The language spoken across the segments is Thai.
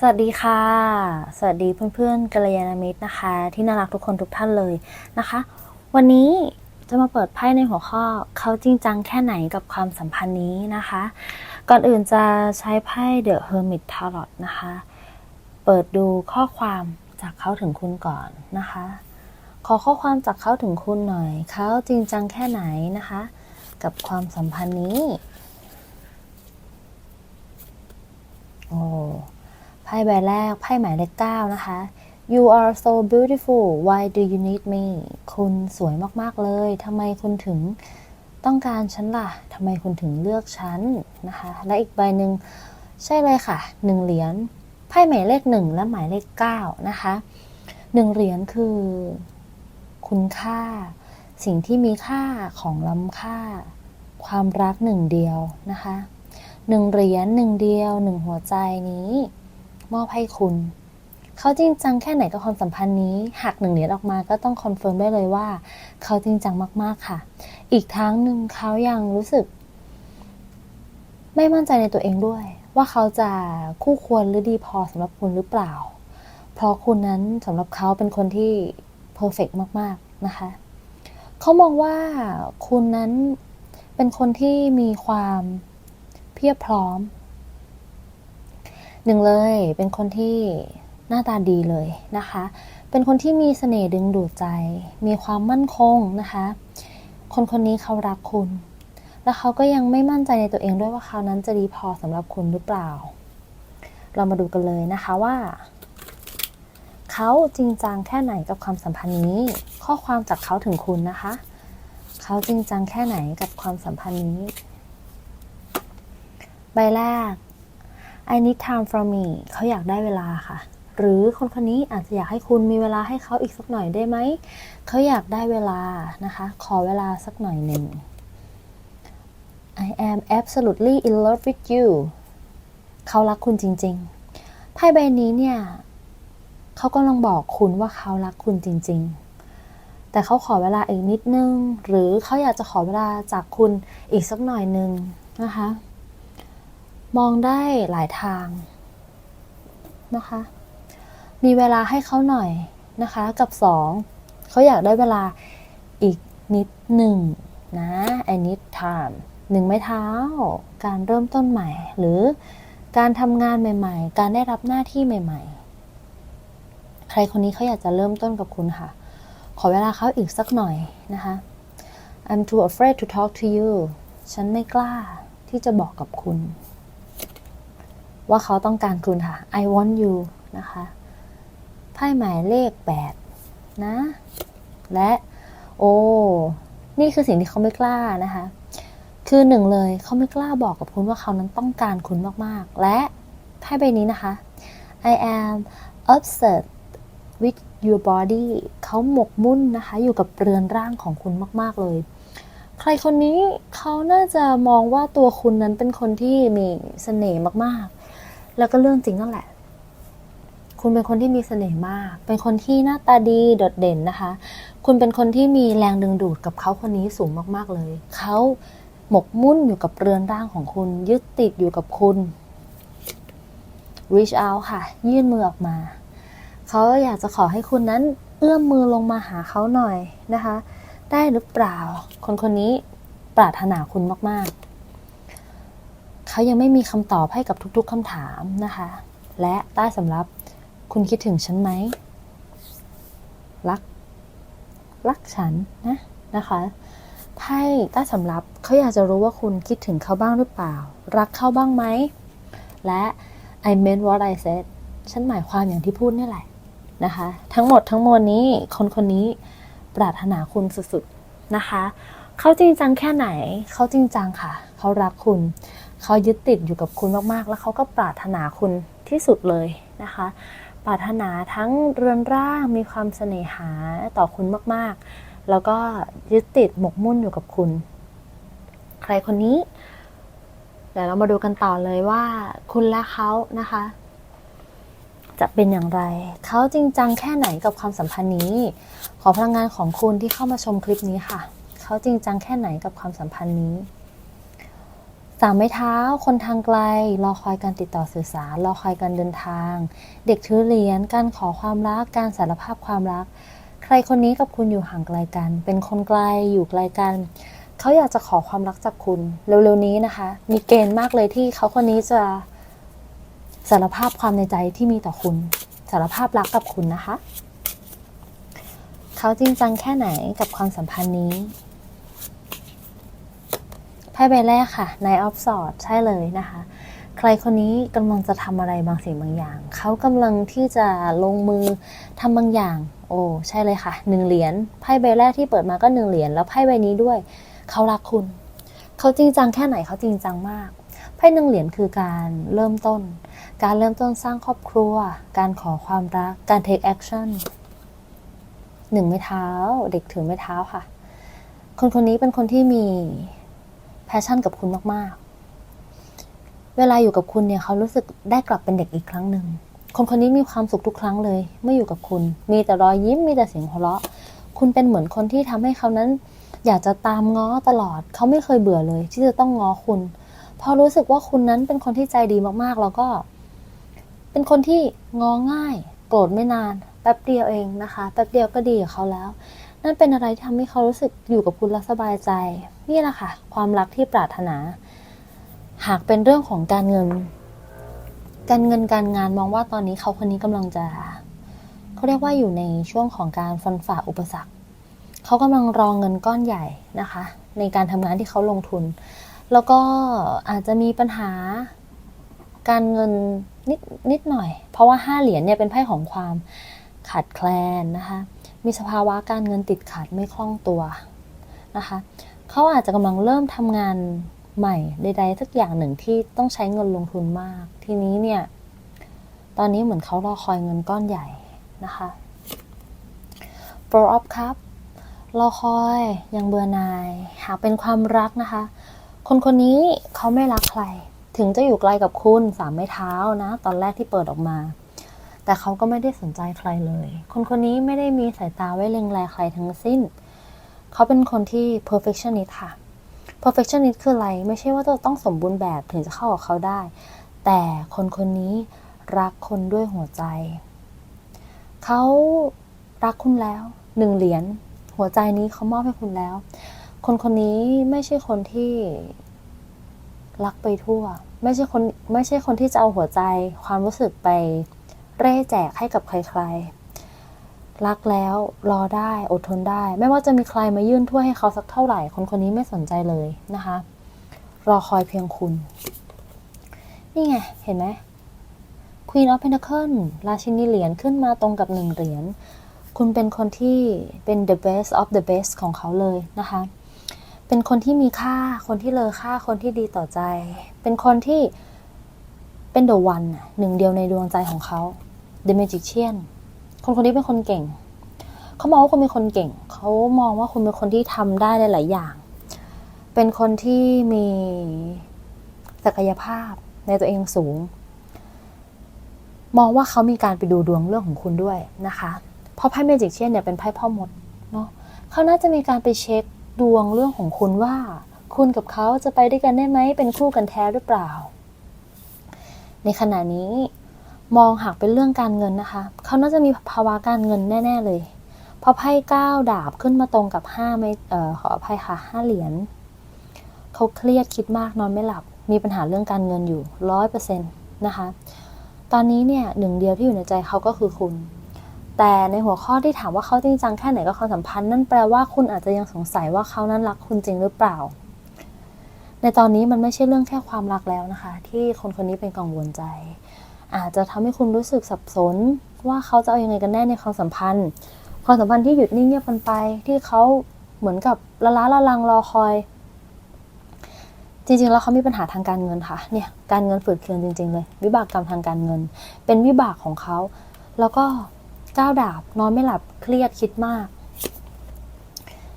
สวัสดีค่ะ สวัสดีเพื่อนๆกัลยาณมิตรนะคะ ที่น่ารักทุกคนทุกท่านเลยนะคะ วันนี้จะมาเปิดไพ่ในหัวข้อเขาจริงจังแค่ไหนกับความสัมพันธ์นี้นะคะ ก่อนอื่นจะใช้ไพ่ The Hermit Tarot นะคะ เปิดดูข้อความจากเขาถึงคุณก่อนนะคะ ขอข้อความจากเขาถึงคุณหน่อยเขาจริงจังแค่ไหนนะคะ กับความสัมพันธ์นี้โอ้ ไพ่ใบแรกไพ่หมายเลขเก้านะคะ You are so beautiful why do you need me คุณสวยมาก ๆ เลยทำไมคุณถึงต้องการฉันล่ะทำไมคุณถึงเลือกฉันนะคะ และอีกใบหนึ่งใช่เลยค่ะหนึ่งเหรียญไพ่หมายเลขหนึ่งและหมายเลขเก้านะคะหนึ่งเหรียญคือ คุณค่า สิ่งที่มีค่าของล้ำค่า ความรักหนึ่งเดียวนะคะหนึ่งเหรียญหนึ่งเดียวหนึ่งหัวใจนี้ มอบให้คุณ เขาจริงจังแค่ไหนกับความสัมพันธ์นี้ หากหนึ่งเหรียญออกมาก็ต้องคอนเฟิร์มได้เลยว่า เขาจริงจังมากๆค่ะ อีกทั้งหนึ่งเขายังรู้สึก ไม่มั่นใจในตัวเองด้วย ว่าเขาจะคู่ควรหรือดีพอสำหรับคุณหรือเปล่า เพราะคุณนั้นสำหรับเขาเป็นคนที่เพอร์เฟกมาก ๆ นะคะ เขามองว่าคุณนั้นเป็นคนที่มีความเพียบพร้อม หนึ่งเลย เป็นคนที่หน้าตาดีเลยนะคะ เป็นคนที่มีเสน่ห์ดึงดูดใจ มีความมั่นคงนะคะ คนคนนี้เขารักคุณ และเขาก็ยังไม่มั่นใจในตัวเองด้วยว่าเขานั้นจะดีพอสำหรับคุณหรือเปล่า เรามาดูกันเลยนะคะว่า เขาจริงจังแค่ไหนกับความสัมพันธ์นี้ ข้อความจากเขาถึงคุณนะคะ เขาจริงจังแค่ไหนกับความสัมพันธ์นี้ ใบแรก I need time from me เขาอยากได้เวลาค่ะ หรือคนคนนี้อาจจะอยากให้คุณมีเวลาให้เขาอีกสักหน่อยได้ไหม เขาอยากได้เวลานะคะ ขอเวลาสักหน่อยหนึ่ง I am absolutely in love with you เขารักคุณจริงๆ ไพ่ใบนี้เนี่ย เขากำลังบอกคุณว่าเขารักคุณจริง ๆ แต่เขาขอเวลาอีกนิดนึง หรือเขาอยากจะขอเวลาจากคุณอีกสักหน่อยหนึ่งนะคะ มองได้หลายทางนะคะ มีเวลาให้เขาหน่อยนะคะ กับสองเขาอยากได้เวลาอีกนิดหนึ่งนะ I need time หนึ่งไม้เท้า การเริ่มต้นใหม่ หรือการทำงานใหม่ ๆ การได้รับหน้าที่ใหม่ ๆ ใครคนนี้เขาอยากจะเริ่มต้นกับคุณค่ะ ขอเวลาเขาอีกสักหน่อยนะคะ I'm too afraid to talk to you ฉันไม่กล้าที่จะบอกกับคุณ ว่าเขาต้องการคุณค่ะ I want you นะคะไพ่หมายเลข 8 นะ และโอ้นี่คือสิ่งที่เขาไม่กล้านะคะ คือหนึ่งเลยเขาไม่กล้าบอกกับคุณว่าเขานั้นต้องการคุณมากๆ และไพ่ใบนี้นะคะ I am obsessed with your body เขาหมกมุ่นนะคะ อยู่กับเรือนร่างของคุณมาก ๆ เลย ใครคนนี้เขาน่าจะมองว่าตัวคุณนั้นเป็นคนที่มีเสน่ห์มากๆ แล้วก็เรื่องจริงนั่นแหละ คุณเป็นคนที่มีเสน่ห์มาก เป็นคนที่หน้าตาดีโดดเด่นนะคะ คุณเป็นคนที่มีแรงดึงดูดกับเขาคนนี้สูงมากๆเลย เขาหมกมุ่นอยู่กับเรือนร่างของคุณ ยึดติดอยู่กับคุณ reach out ค่ะ ยื่นมือออกมา เขาอยากจะขอให้คุณนั้น เอื้อมมือลงมาหาเขาหน่อยนะคะ ได้หรือเปล่า คนคนนี้ปรารถนาคุณมาก ๆ เขายังไม่มีคำตอบให้กับทุกๆคำถามนะคะ และใต้สำรับคุณคิดถึงฉันไหม รัก รักฉันนะนะคะไพ่ใต้สำรับเขาอยากจะรู้ว่าคุณคิดถึงเขาบ้างหรือเปล่า รักเขาบ้างไหม และ I meant what I said ฉันหมายความอย่างที่พูดนี่แหละนะคะ ทั้งหมดทั้งมวลนี้คนคนนี้ปรารถนาคุณสุดๆนะคะ เขาจริงจังแค่ไหน เขาจริงจังค่ะ เขารักคุณ เขายึดติดอยู่กับคุณมากๆ แล้วเขาก็ปรารถนาคุณที่สุดเลยนะคะ ปรารถนาทั้งเรือนร่างมีความเสน่หาต่อคุณมากๆ แล้วก็ยึดติดหมกมุ่นอยู่กับคุณ ใครคนนี้เดี๋ยวเรามาดูกันต่อเลยว่า คุณและเขานะคะ จะเป็นอย่างไร เขาจริงจังแค่ไหนกับความสัมพันธ์นี้ ขอพลังงานของคุณที่เข้ามาชมคลิปนี้ค่ะ เขาจริงจังแค่ไหนกับความสัมพันธ์นี้ สามไม้เท้า คนทางไกล รอคอยการติดต่อสื่อสาร รอคอยการเดินทาง เด็กถือเหรียญ การขอความรัก การสารภาพความรัก ใครคนนี้กับคุณอยู่ห่างไกลกัน เป็นคนไกล อยู่ไกลกัน เขาอยากจะขอความรักจากคุณ เร็วๆนี้นะคะ มีเกณฑ์มากเลยที่เขาคนนี้จะสารภาพความในใจที่มีต่อคุณ สารภาพรักกับคุณนะคะ เขาจริงจังแค่ไหนกับความสัมพันธ์นี้ พ่ใบแรกค่ะ Nine of Swords ใช่เลยนะคะ ใครคนนี้กำลังจะทำอะไรบางสิ่งบางอย่าง เขากำลังที่จะลงมือทำบางอย่าง โอ้ใช่เลยค่ะหนึ่งเหรียญไพ่ใบแรกที่เปิดมาก็หนึ่งเหรียญแล้วไพ่ใบนี้ด้วย เขารักคุณ เขาจริงจังแค่ไหนเขาจริงจังมากไพ่หนึ่งเหรียญคือการเริ่มต้น การเริ่มต้นสร้างครอบครัว การขอความรัก การ take action หนึ่งไม้เท้า เด็กถือไม้เท้าค่ะ คนคนนี้เป็นคนที่มี แพชชั่นกับคุณมากๆ เวลาอยู่กับคุณเนี่ยเขารู้สึกได้กลับเป็นเด็กอีกครั้งหนึ่ง คนคนนี้มีความสุขทุกครั้งเลย เมื่ออยู่กับคุณ มีแต่รอยยิ้ม มีแต่เสียงหัวเราะ คุณเป็นเหมือนคนที่ทำให้เขานั้น อยากจะตามง้อตลอด เขาไม่เคยเบื่อเลย ที่จะต้องง้อคุณพราะรู้สึกว่าคุณนั้นเป็นคนที่ใจดีมากๆ แล้วก็ เป็นคนที่ง้อง่าย โกรธไม่นาน แป๊บเดียวเองนะคะ แป๊บเดียวก็ดีกับเขาแล้ว นั่นเป็นอะไรที่ทำให้เขารู้สึกอยู่กับคุณแล้วสบายใจ นี่แหละค่ะ ความรักที่ปรารถนา หากเป็นเรื่องของการเงิน การเงินการงานมองว่าตอนนี้เขาคนนี้กำลังจะเขาเรียกว่าอยู่ในช่วงของการฟันฝ่าอุปสรรค เขากำลังรองเงินก้อนใหญ่นะคะ ในการทำงานที่เขาลงทุน แล้วก็อาจจะมีปัญหาการเงินนิดนิดหน่อย เพราะว่าห้าเหรียญเนี่ยเป็นไพ่ของความขาดแคลนนะคะ มีสภาวะการเงินติดขัดไม่คล่องตัวนะคะ เขาอาจจะกำลังเริ่มทำงานใหม่ใดๆสักอย่างหนึ่งที่ต้องใช้เงินลงทุนมาก ทีนี้เนี่ย ตอนนี้เหมือนเขารอคอยเงินก้อนใหญ่นะคะ Four of Cup รอคอยยังเบื่อนาย หากเป็นความรักนะคะ คนคนนี้เขาไม่รักใคร ถึงจะอยู่ไกลกับคุณสามไม้เท้านะ ตอนแรกที่เปิดออกมา แต่เขาก็ไม่ได้สนใจใครเลย คนคนนี้ไม่ได้มีสายตาไว้เล็งแลใครทั้งสิ้น เขาเป็นคนที่ perfectionist ค่ะ perfectionist คืออะไร ไม่ใช่ว่าจะต้องสมบูรณ์แบบถึงจะเข้ากับเขาได้ แต่คนคนนี้รักคนด้วยหัวใจ เขารักคุณแล้วหนึ่งเหรียญหัวใจนี้เขามอบให้คุณแล้ว คนคนนี้ไม่ใช่คนที่รักไปทั่ว ไม่ใช่คนไม่ใช่คนที่จะเอาหัวใจ ความรู้สึกไป เร่แจกให้กับใครๆ รักแล้วรอได้อดทนได้ ไม่ว่าจะมีใครมายื่นถ้วยให้เขาสักเท่าไหร่ คนคนนี้ไม่สนใจเลยนะคะ รอคอยเพียงคุณ นี่ไง เห็นไหม Queen of Pentacles ราชินีเหรียญขึ้นมาตรงกับหนึ่งเหรียญคุณเป็นคนที่เป็น the best of the best ของเขาเลยนะคะ เป็นคนที่มีค่า คนที่เลอค่า คนที่ดีต่อใจ เป็นคนที่เป็น the one น่ะหนึ่งเดียวในดวงใจของเขา the magician คนคนนี้เป็นคนเก่ง เขามองว่าคุณเป็นคนเก่ง เขามองว่าคุณเป็นคนที่ทำได้หลาย ๆ อย่าง เป็นคนที่มีศักยภาพในตัวเองสูง มองว่าเขามีการไปดูดวงเรื่องของคุณด้วยนะคะ เพราะไพ่เมจิกเชียนเนี่ยเป็นไพ่พ่อมดเนาะเขาน่าจะมีการไปเช็คดวงเรื่องของคุณว่า คุณกับเขาจะไปด้วยกันได้ไหม เป็นคู่กันแท้หรือเปล่า ในขณะนี้ มองหากเป็นเรื่องการเงินนะคะ เขาน่าจะมีภาวะการเงินแน่ ๆ เลย เพราะไพ่เก้าดาบขึ้นมาตรงกับห้าไม่เอ่อขออภัยค่ะห้าเหรียญเขาเครียดคิดมากนอนไม่หลับ มีปัญหาเรื่องการเงินอยู่ร้อยเปอร์เซ็นต์นะคะ ตอนนี้เนี่ยหนึ่งเดียวที่อยู่ในใจเขาก็คือคุณ แต่ในหัวข้อที่ถามว่าเขาจริงจังแค่ไหนกับความสัมพันธ์นั่นแปลว่าคุณอาจจะยังสงสัยว่าเขานั้นรักคุณจริงหรือเปล่า ในตอนนี้มันไม่ใช่เรื่องแค่ความรักแล้วนะคะ ที่คนคนนี้เป็นกังวลใจ อาจจะทำให้คุณรู้สึกสับสน ว่าเขาจะเอาอยังไงกันแน่ในความสัมพันธ์ ความสัมพันธ์ที่หยุดนิ่งเงียบกันไป ที่เขาเหมือนกับละล้าละลังรอคอย จริงๆ แล้วเขามีปัญหาทางการเงินค่ะเนี่ยการเงินฝืดเคืองจริง ๆ เลย วิบากกรรมทางการเงิน เป็นวิบากของเขา แล้วก็ก้าวดาบนอนไม่หลับเครียดคิดมาก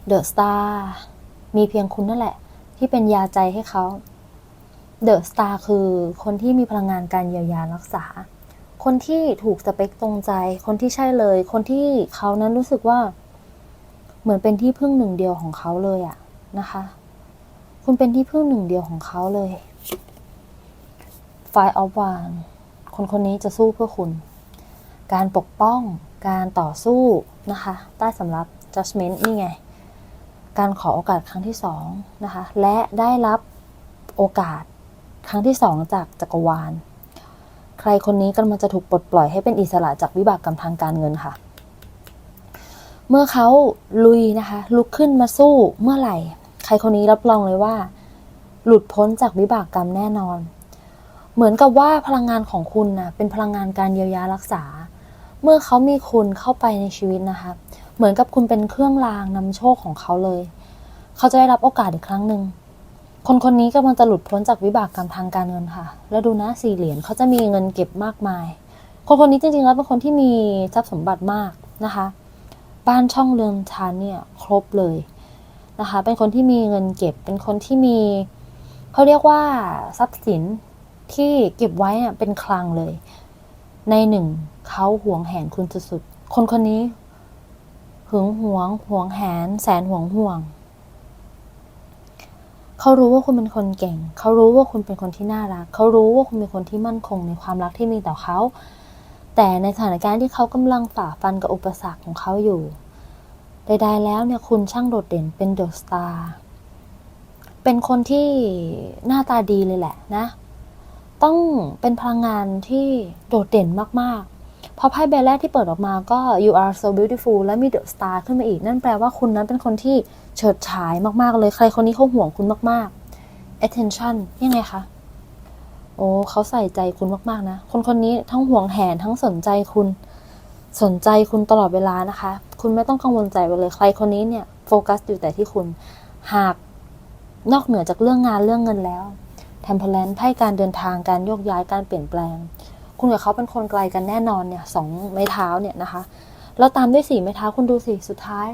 เดอะสตาร์มีเพียงคุณนั่นแหละ ที่เป็นยาใจให้เขา เดอะสตาร์คือคนที่มีพลังงานการเยียวยารักษา คนที่ถูกสเปคตรงใจ คนที่ใช่เลย คนที่เขานั้นรู้สึกว่า เหมือนเป็นที่พึ่งหนึ่งเดียวของเขาเลยอะนะคะ คุณเป็นที่พึ่งหนึ่งเดียวของเขาเลย Five of Wands คนคนนี้จะสู้เพื่อคุณ การปกป้อง การต่อสู้นะคะ ใต้สำรับ judgment นี่ไง การขอโอกาสครั้งที่สองนะคะ และได้รับโอกาส ครั้งที่สองจากจักรวาล ใครคนนี้กำลังจะถูกปลดปล่อยให้เป็นอิสระจากวิบากกรรมทางการเงินค่ะ เมื่อเขาลุยนะคะ ลุกขึ้นมาสู้เมื่อไหร่ ใครคนนี้รับรองเลยว่า หลุดพ้นจากวิบากกรรมแน่นอน เหมือนกับว่าพลังงานของคุณนะเป็นพลังงานการเยียวยารักษา เมื่อเขามีคุณเข้าไปในชีวิตนะคะ เหมือนกับคุณเป็นเครื่องรางนำโชคของเขาเลย เขาจะได้รับโอกาสอีกครั้งหนึ่ง คนคนนี้กำลังจะหลุดพ้นจากวิบากกรรมทางการเงินค่ะ แล้วดูนะสี่เหรียญเขาจะมีเงินเก็บมากมาย คนคนนี้จริงๆแล้วเป็นคนที่มีทรัพย์สมบัติมากนะคะ บ้านช่องเรือนชานเนี่ยครบเลยนะคะ เป็นคนที่มีเงินเก็บ เป็นคนที่มีเขาเรียกว่าทรัพย์สินที่เก็บไว้เนี่ยเป็นคลังเลย ในหนึ่งเขาหวงแหนคุณสุดๆ คนคนนี้หึงหวงหวงแหน แสนหวงห่วง เขารู้ว่าคุณเป็นคนเก่ง เขารู้ว่าคุณเป็นคนที่น่ารัก เขารู้ว่าคุณเป็นคนที่มั่นคงในความรักที่มีต่อเขา แต่ในสถานการณ์ที่เขากำลังฝ่าฟันกับอุปสรรคของเขาอยู่ ใดๆแล้วเนี่ยคุณช่างโดดเด่นเป็นเดอะสตาร์ เป็นคนที่หน้าตาดีเลยแหละนะ ต้องเป็นพลังงานที่โดดเด่นมากๆเพราะไพ่ใบแรกที่เปิดออกมาก็ you are so beautiful และมี the star ขึ้นมาอีก นั่นแปลว่าคุณนั้นเป็นคนที่ เฉิดฉายมากๆเลยใครคนนี้เขาห่วงคุณมากๆ attention ยังไงคะโอ้เขาใส่ใจคุณมาก ๆ นะ คนคนนี้ทั้งห่วงแหนทั้งสนใจคุณ สนใจคุณตลอดเวลานะคะ คุณไม่ต้องกังวลใจไปเลย ใครคนนี้เนี่ยโฟกัสอยู่แต่ที่คุณ หากนอกเหนือจากเรื่องงานเรื่องเงินแล้วเทมเพลนไพ่การเดินทางการโยกย้ายการเปลี่ยนแปลง คุณกับเขาเป็นคนไกลกันแน่นอนเนี่ยสองไม้เท้าเนี่ยนะคะ แล้วตามด้วยสี่ไม้เท้าคุณดูสิ สุดท้าย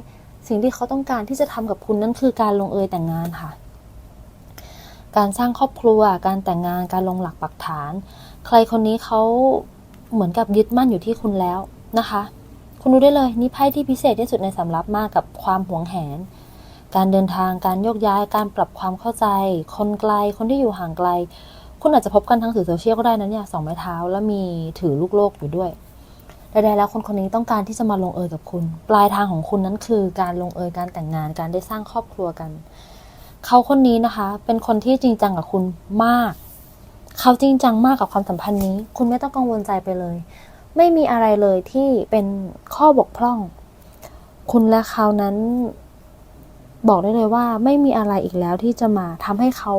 สิ่งที่เขาต้องการที่จะทำกับคุณนั่นคือการลงเอยแต่งงานค่ะ การสร้างครอบครัว การแต่งงาน การลงหลักปักฐาน ใครคนนี้เขาเหมือนกับยึดมั่นอยู่ที่คุณแล้วนะคะ คุณดูได้เลยนี่ไพ่ที่พิเศษที่สุดในสำรับมากกับความหวงแหน การเดินทาง การโยกย้าย การปรับความเข้าใจ คนไกล คนที่อยู่ห่างไกล คุณอาจจะพบกันทางสื่อโซเชียลก็ได้นะเนี่ยสองไม้เท้า แล้วมีถือลูกโลกอยู่ด้วย ดๆแล้วคนคนนี้ต้องการที่จะมาลงเอยกับคุณ ปลายทางของคุณนั้นคือการลงเอยการแต่งงานการได้สร้างครอบครัวกัน เขาคนนี้นะคะ เป็นคนที่จริงจังกับคุณมาก เขาจริงจังมากกับความสัมพันธ์นี้ คุณไม่ต้องกังวลใจไปเลย ไม่มีอะไรเลยที่เป็นข้อบกพร่อง คุณและเขานั้นบอกได้เลยว่าไม่มีอะไรอีกแล้วที่จะมาทำให้เขา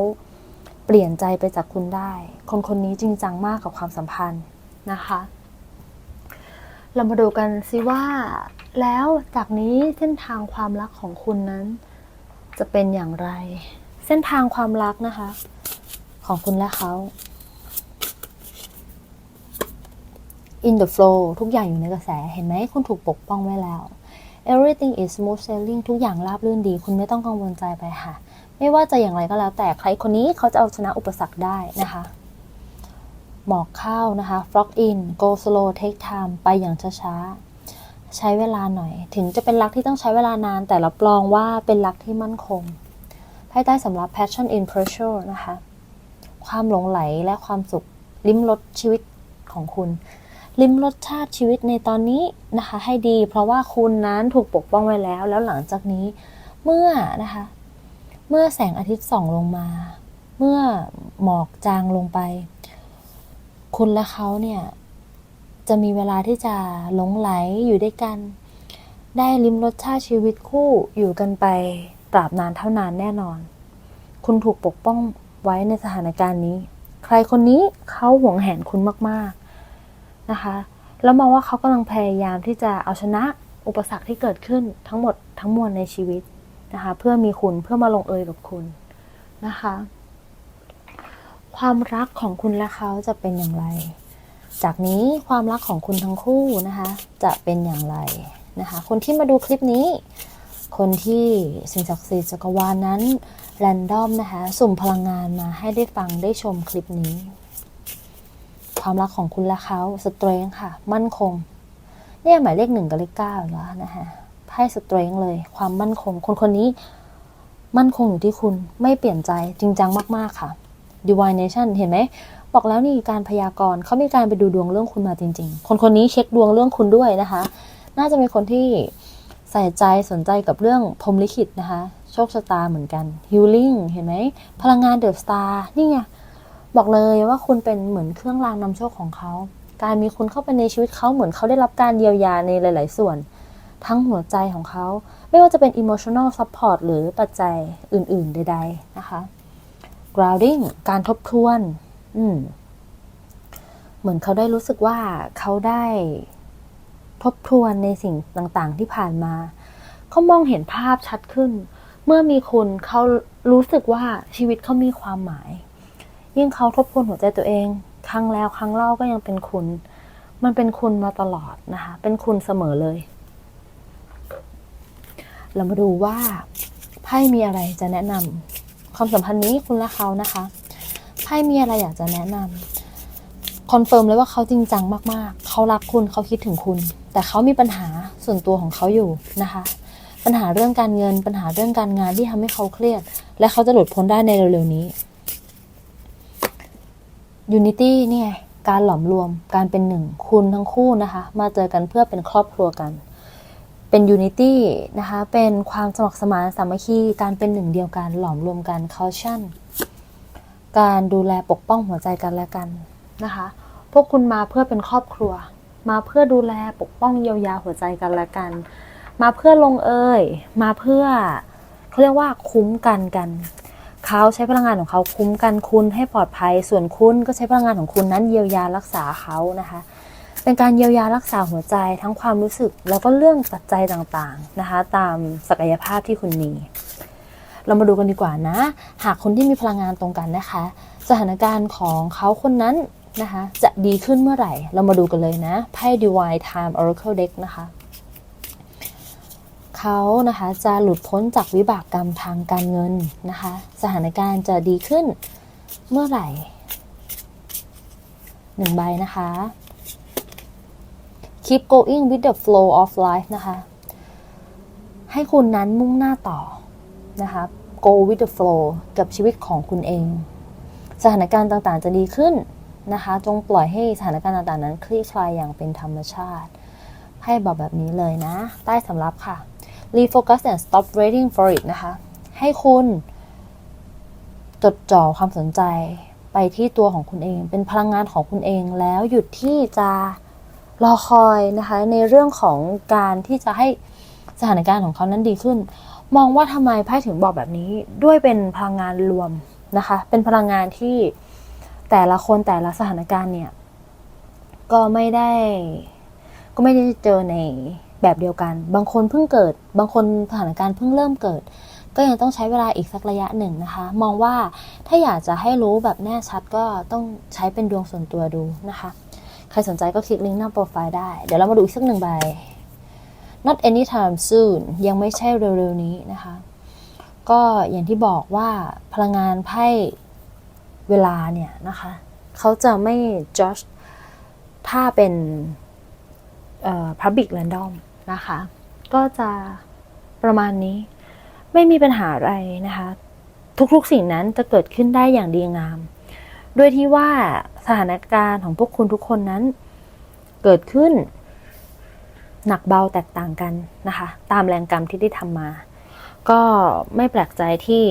เปลี่ยนใจไปจากคุณได้ คนคนนี้จริงจังมากกับความสัมพันธ์นะคะ เรามาดูกันซิว่า แล้วจากนี้เส้นทางความรักของคุณนั้น จะเป็นอย่างไร เส้นทางความรักนะคะ ของคุณและเขา in the flow ทุกอย่างอยู่ในกระแสเห็นไหมคุณถูกปกป้องไว้แล้ว everything is smooth sailing ทุกอย่างราบรื่นดี คุณไม่ต้องกังวลใจไปค่ะ ไม่ว่าจะอย่างไรก็แล้วแต่ใครคนนี้เขาจะเอาชนะอุปสรรคได้นะคะ หมอกเข้านะคะ frog in go slow take time ไปอย่างช้าๆ ใช้เวลาหน่อย ถึงจะเป็นรักที่ต้องใช้เวลานาน แต่รับรองว่าเป็นรักที่มั่นคงไพ่ใต้สำหรับ passion in pressure นะคะ ความหลงไหลและความสุข ลิ้มรสชีวิตของคุณ ลิ้มรสชาติชีวิตในตอนนี้นะคะ ให้ดี เพราะว่าคุณนั้นถูกปกป้องไว้แล้ว แล้วหลังจากนี้ เมื่อนะคะ เมื่อแสงอาทิตย์ส่องลงมา เมื่อหมอกจางลงไป คุณและเขาเนี่ยจะมีเวลาที่จะหลงไหลอยู่ด้วยกัน ได้ลิ้มรสชาติชีวิตคู่อยู่กันไปตราบนานเท่านานแน่นอน คุณถูกปกป้องไว้ในสถานการณ์นี้ ใครคนนี้เขาหวงแหนคุณมากๆนะคะ แล้วมองว่าเขากำลังพยายามที่จะเอาชนะอุปสรรคที่เกิดขึ้นทั้งหมดทั้งมวลในชีวิตนะคะ เพื่อมีคุณเพื่อมาลงเอยกับคุณนะคะ ความรักของคุณและเขาจะเป็นอย่างไร จากนี้ความรักของคุณทั้งคู่นะคะ จะเป็นอย่างไรนะคะ คนที่มาดูคลิปนี้ คนที่สิ่งศักดิ์สิทธิ์จักรวาลนั้นแรนดอมนะคะ สุ่มพลังงานมาให้ได้ฟังได้ชมคลิปนี้ ความรักของคุณและเขาสเตรงค่ะ มั่นคง เนี่ยหมายเลขหนึ่งกับเลขเก้าแล้วนะคะไพ่สเตรงเลย ความมั่นคง คนคนนี้ มั่นคงอยู่ที่คุณไม่เปลี่ยนใจจริงจังมาก ๆ ค่ะ Divination เห็นไหม บอกแล้วนี่การพยากรณ์เขามีการไปดูดวงเรื่องคุณมาจริง ๆ คนคนนี้เช็คดวงเรื่องคุณด้วยนะคะ น่าจะเป็นคนที่ใส่ใจสนใจกับเรื่องพรมลิขิตนะคะ โชคชะตาเหมือนกัน healing เห็นไหม พลังงานเดอะสตาร์นี่ไง บอกเลยว่าคุณเป็นเหมือนเครื่องรางนำโชคของเขา การมีคุณเข้าไปในชีวิตเขาเหมือนเขาได้รับการเยียวยาในหลาย ๆ ส่วน ทั้งหัวใจของเขา ไม่ว่าจะเป็น emotional support หรือปัจจัยอื่น ๆ ใด ๆ นะคะ grounding การทบทวน อืม เหมือนเขาได้รู้สึกว่าเขาได้ทบทวนในสิ่งต่างๆ ที่ผ่านมา เขามองเห็นภาพชัดขึ้น เมื่อมีคุณเขารู้สึกว่าชีวิตเขามีความหมาย ยิ่งเขาทบทวนหัวใจตัวเอง ครั้งแล้วครั้งเล่าก็ยังเป็นคุณ มันเป็นคุณมาตลอดนะคะ เป็นคุณเสมอเลย เรามาดูว่าไพ่มีอะไรจะแนะนำ ความสัมพันธ์นี้คุณและเขานะคะไพ่มีอะไรอยากจะแนะนำคอนเฟิร์มเลยว่าเขาจริงจังมากๆ เขารักคุณเขาคิดถึงคุณ แต่เขามีปัญหาส่วนตัวของเขาอยู่นะคะ ปัญหาเรื่องการเงินปัญหาเรื่องการงานที่ทำให้เขาเครียด และเขาจะหลุดพ้นได้ในเร็วๆนี้ Unity เนี่ยการหลอมรวมการเป็นหนึ่งคุณทั้งคู่นะคะ มาเจอกันเพื่อเป็นครอบครัวกัน เป็น Unity นะคะ เป็นความสมัครสมานสามัคคี การเป็นหนึ่งเดียวกัน หลอมรวมกัน caution การดูแลปกป้องหัวใจกันและกันนะคะ พวกคุณมาเพื่อเป็นครอบครัว มาเพื่อดูแลปกป้องเยียวยาหัวใจกันและกัน มาเพื่อลงเอย มาเพื่อเขาเรียกว่าคุ้มกันกันเขาใช้พลังงานของเขาคุ้มกันคุณให้ปลอดภัย ส่วนคุณก็ใช้พลังงานของคุณนั้นเยียวยารักษาเขานะคะ เป็นการเยียวยารักษาหัวใจทั้งความรู้สึก แล้วก็เรื่องปัจจัยต่างๆนะคะ ตามศักยภาพที่คุณมี เรามาดูกันดีกว่านะ หากคนที่มีพลังงานตรงกันนะคะ สถานการณ์ของเขาคนนั้นนะคะ จะดีขึ้นเมื่อไหร่ เรามาดูกันเลยนะไพ่ Divine Time Oracle Deck นะคะเขานะคะจะหลุดพ้นจากวิบากกรรมทางการเงินนะคะ สถานการณ์จะดีขึ้นเมื่อไหร่หนึ่งใบนะคะ keep going with the flow of life นะคะ ให้คุณนั้นมุ่งหน้าต่อนะคะ go with the flow กับชีวิตของคุณเอง สถานการณ์ต่างๆจะดีขึ้นนะคะ จงปล่อยให้สถานการณ์ต่างๆนั้น คลี่คลายอย่างเป็นธรรมชาติให้บอกแบบนี้เลยนะ ใต้สำรับค่ะ refocus and stop waiting for it นะคะ ให้คุณจดจ่อความสนใจไปที่ตัวของคุณเอง เป็นพลังงานของคุณเองแล้วหยุดที่จะ รอคอยนะคะ ในเรื่องของการที่จะให้สถานการณ์ของเขานั้นดีขึ้น มองว่าทำไมไพ่ถึงบอกแบบนี้ด้วยเป็นพลังงานรวมนะคะ เป็นพลังงานที่แต่ละคนแต่ละสถานการณ์เนี่ย ก็ไม่ได้ ก็ไม่ได้เจอในแบบเดียวกัน บางคนเพิ่งเกิด บางคนสถานการณ์เพิ่งเริ่มเกิด ก็ยังต้องใช้เวลาอีกสักระยะหนึ่งนะคะ มองว่าถ้าอยากจะให้รู้แบบแน่ชัดก็ต้องใช้เป็นดวงส่วนตัวดูนะคะ ใครสนใจก็คลิกลิงก์หน้าโปรไฟล์ได้ เดี๋ยวเรามาดูอีกสักหนึ่งใบ not anytime soon ยังไม่ใช่เร็วๆนี้นะคะ ก็อย่างที่บอกว่าพลังงานไพ่เวลาเนี่ยนะคะ เขาจะไม่ judge ถ้าเป็นเอ่อ public random นะคะ ก็จะประมาณนี้ไม่มีปัญหาอะไรนะคะ ทุกๆสิ่งนั้นจะเกิดขึ้นได้อย่างดีงาม โดยที่ว่าสถานการณ์ของพวกคุณทุกคนนั้น เกิดขึ้น หนักเบาแตกต่างกันนะคะ ตามแรงกรรมที่ได้ทำมา ก็ไม่แปลกใจที่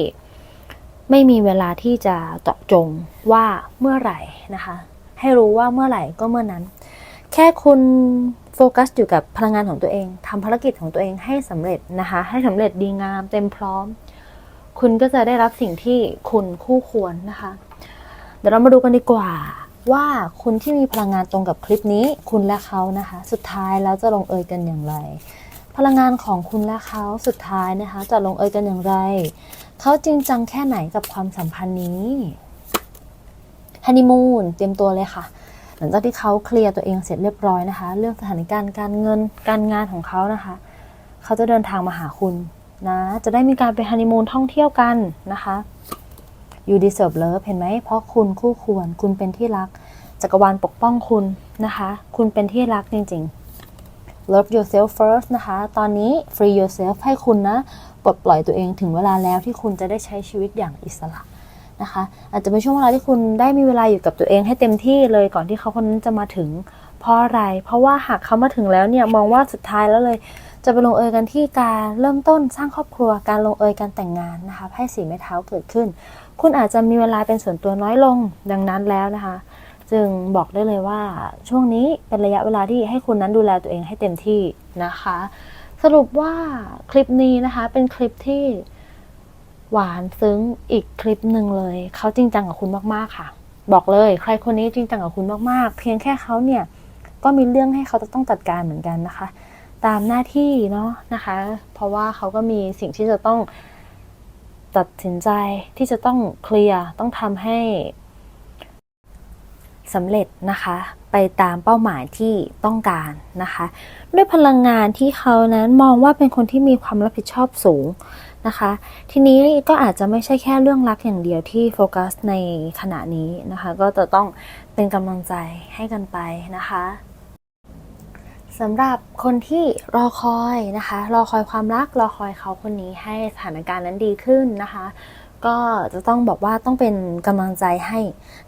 ไม่มีเวลาที่จะเจาะจงว่าเมื่อไหร่นะคะ ให้รู้ว่าเมื่อไหร่ก็เมื่อนั้น แค่คุณโฟกัสอยู่กับพลังงานของตัวเองทำภารกิจของตัวเองให้สำเร็จนะคะ ให้สำเร็จดีงามเต็มพร้อม คุณก็จะได้รับสิ่งที่คุณคู่ควรนะคะ เดี๋ยวเรามาดูกันดีกว่า ว่าคุณที่มีพลังงานตรงกับคลิปนี้ คุณและเขานะคะ สุดท้ายแล้วจะลงเอยกันอย่างไร พลังงานของคุณและเขาสุดท้ายนะคะ จะลงเอยกันอย่างไร เขาจริงจังแค่ไหนกับความสัมพันธ์นี้ฮันนีมูนเตรียมตัวเลยค่ะหลังจากที่เขาเคลียร์ตัวเองเสร็จเรียบร้อยนะคะ เรื่องสถานการณ์การเงินการงานของเขานะคะ เขาจะเดินทางมาหาคุณนะ จะได้มีการไปฮันนีมูนท่องเที่ยวกันนะคะ you deserve love เห็นไหม เพราะคุณคู่ควร คุณเป็นที่รัก จักรวาลปกป้องคุณนะคะ คุณเป็นที่รักจริง ๆ love yourself first นะคะ ตอนนี้ free yourself ให้คุณนะ ปลดปล่อยตัวเองถึงเวลาแล้วที่คุณจะได้ใช้ชีวิตอย่างอิสระนะคะ อาจจะเป็นช่วงเวลาที่คุณได้มีเวลาอยู่กับตัวเองให้เต็มที่เลยก่อนที่เขาคนนั้นจะมาถึง เพราะอะไร เพราะว่าหากเขามาถึงแล้วเนี่ย มองว่าสุดท้ายแล้วเลยจะไปลงเอยกันที่การเริ่มต้นสร้างครอบครัวการลงเอยการแต่งงานนะคะไพ่สีไม้เท้าเกิดขึ้น คุณอาจจะมีเวลาเป็นส่วนตัวน้อยลงดังนั้นแล้วนะคะ จึงบอกได้เลยว่าช่วงนี้เป็นระยะเวลาที่ให้คุณนั้นดูแลตัวเองให้เต็มที่นะคะ สรุปว่าคลิปนี้นะคะเป็นคลิปที่หวานซึ้งอีกคลิปหนึ่งเลยเขาจริงจังกับคุณมากๆค่ะ บอกเลย ใครคนนี้จริงจังกับคุณมากๆ เพียงแค่เขาเนี่ยก็มีเรื่องให้เขาจะต้องจัดการเหมือนกันนะคะ ตามหน้าที่เนาะนะคะ เพราะว่าเขาก็มีสิ่งที่จะต้อง ตัดสินใจที่จะต้องเคลียร์ต้องทำให้สำเร็จนะคะ ไปตามเป้าหมายที่ต้องการนะคะ ด้วยพลังงานที่เขานั้นมองว่าเป็นคนที่มีความรับผิดชอบสูงนะคะ ทีนี้ก็อาจจะไม่ใช่แค่เรื่องรักอย่างเดียวที่โฟกัสในขณะนี้นะคะ ก็จะต้องเป็นกำลังใจให้กันไปนะคะ สำหรับคนที่รอคอยนะคะ รอคอยความรัก รอคอยเขาคนนี้ให้สถานการณ์นั้นดีขึ้นนะคะ ก็จะต้องบอกว่าต้องเป็นกำลังใจให้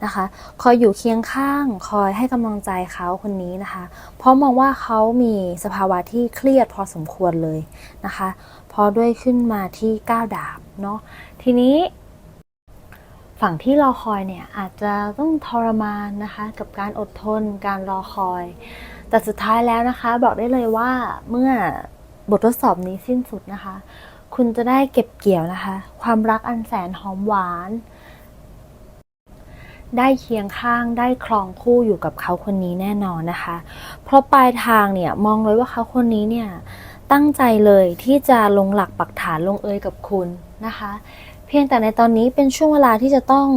นะคะ คอยอยู่เคียงข้าง คอยให้กำลังใจเขาคนนี้นะคะ เพราะมองว่าเขามีสภาวะที่เครียดพอสมควรเลยนะคะ พอด้วยขึ้นมาที่ก้าวดาบเนาะ ทีนี้ฝั่งที่รอคอยเนี่ยอาจจะต้องทรมานนะคะ กับการอดทน การรอคอย แต่สุดท้ายแล้วนะคะ บอกได้เลยว่าเมื่อบททดสอบนี้สิ้นสุดนะคะ คุณจะได้เก็บเกี่ยวนะคะ ความรักอันแสนหอมหวาน ได้เคียงข้างได้ครองคู่อยู่กับเขาคนนี้แน่นอนนะคะ เพราะปลายทางเนี่ยมองเลยว่าเขาคนนี้เนี่ยตั้งใจเลยที่จะลงหลักปักฐานลงเอยกับคุณนะคะ เพียงแต่ในตอนนี้เป็นช่วงเวลาที่จะต้อง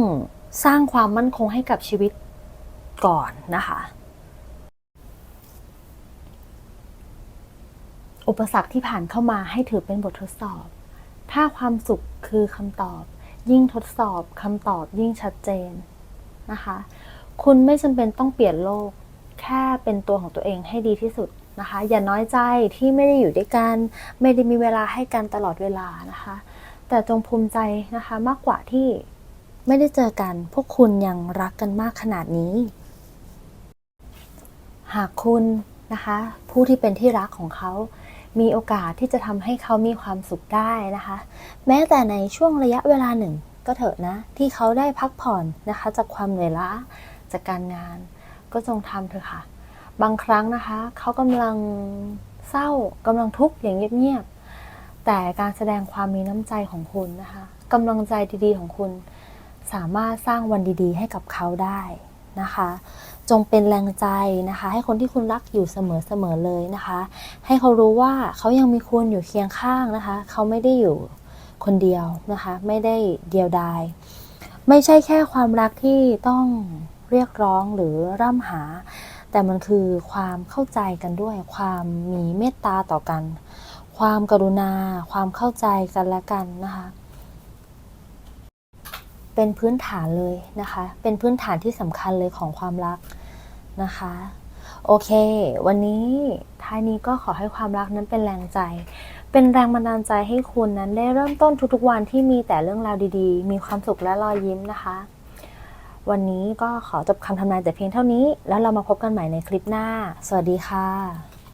สร้างความมั่นคงให้กับชีวิตก่อนนะคะ อุปสรรคที่ผ่านเข้ามาให้ถือเป็นบททดสอบ ถ้าความสุขคือคำตอบ ยิ่งทดสอบคำตอบยิ่งชัดเจนนะคะ คุณไม่จำเป็นต้องเปลี่ยนโลก แค่เป็นตัวของตัวเองให้ดีที่สุดนะคะ อย่าน้อยใจที่ไม่ได้อยู่ด้วยกัน ไม่ได้มีเวลาให้กันตลอดเวลานะคะ แต่จงภูมิใจนะคะมากกว่าที่ไม่ได้เจอกัน พวกคุณยังรักกันมากขนาดนี้ หากคุณนะคะ ผู้ที่เป็นที่รักของเขา มีโอกาสที่จะทำให้เขามีความสุขได้นะคะ แม้แต่ในช่วงระยะเวลาหนึ่งก็เถอะนะ ที่เขาได้พักผ่อนนะคะ จากความเหนื่อยล้าจากการงาน ก็จงทำเถอะค่ะ บางครั้งนะคะ เขากำลังเศร้ากำลังทุกข์อย่างเงียบๆแต่การแสดงความมีน้ำใจของคุณนะคะกำลังใจดีๆของคุณ สามารถสร้างวันดีๆ ให้กับเขาได้นะคะ จงเป็นแรงใจนะคะ ให้คนที่คุณรักอยู่เสมอๆเลยนะคะ ให้เขารู้ว่าเขายังมีคุณอยู่เคียงข้างนะคะ เขาไม่ได้อยู่คนเดียวนะคะ ไม่ได้เดียวดาย ไม่ใช่แค่ความรักที่ต้องเรียกร้องหรือร่ำหา แต่มันคือความเข้าใจกันด้วย ความมีเมตตาต่อกัน ความกรุณา ความเข้าใจกันและกันนะคะ เป็นพื้นฐานเลยนะคะ เป็นพื้นฐานที่สำคัญเลยของความรักนะคะ โอเค วันนี้ท้ายนี้ก็ขอให้ความรักนั้นเป็นแรงใจ เป็นแรงบันดาลใจให้คุณนั้นได้เริ่มต้นทุกๆวันที่มีแต่เรื่องราวดีๆ มีความสุขและรอยยิ้มนะคะ วันนี้ก็ขอจบคำทำนายแต่เพียงเท่านี้ แล้วเรามาพบกันใหม่ในคลิปหน้า สวัสดีค่ะ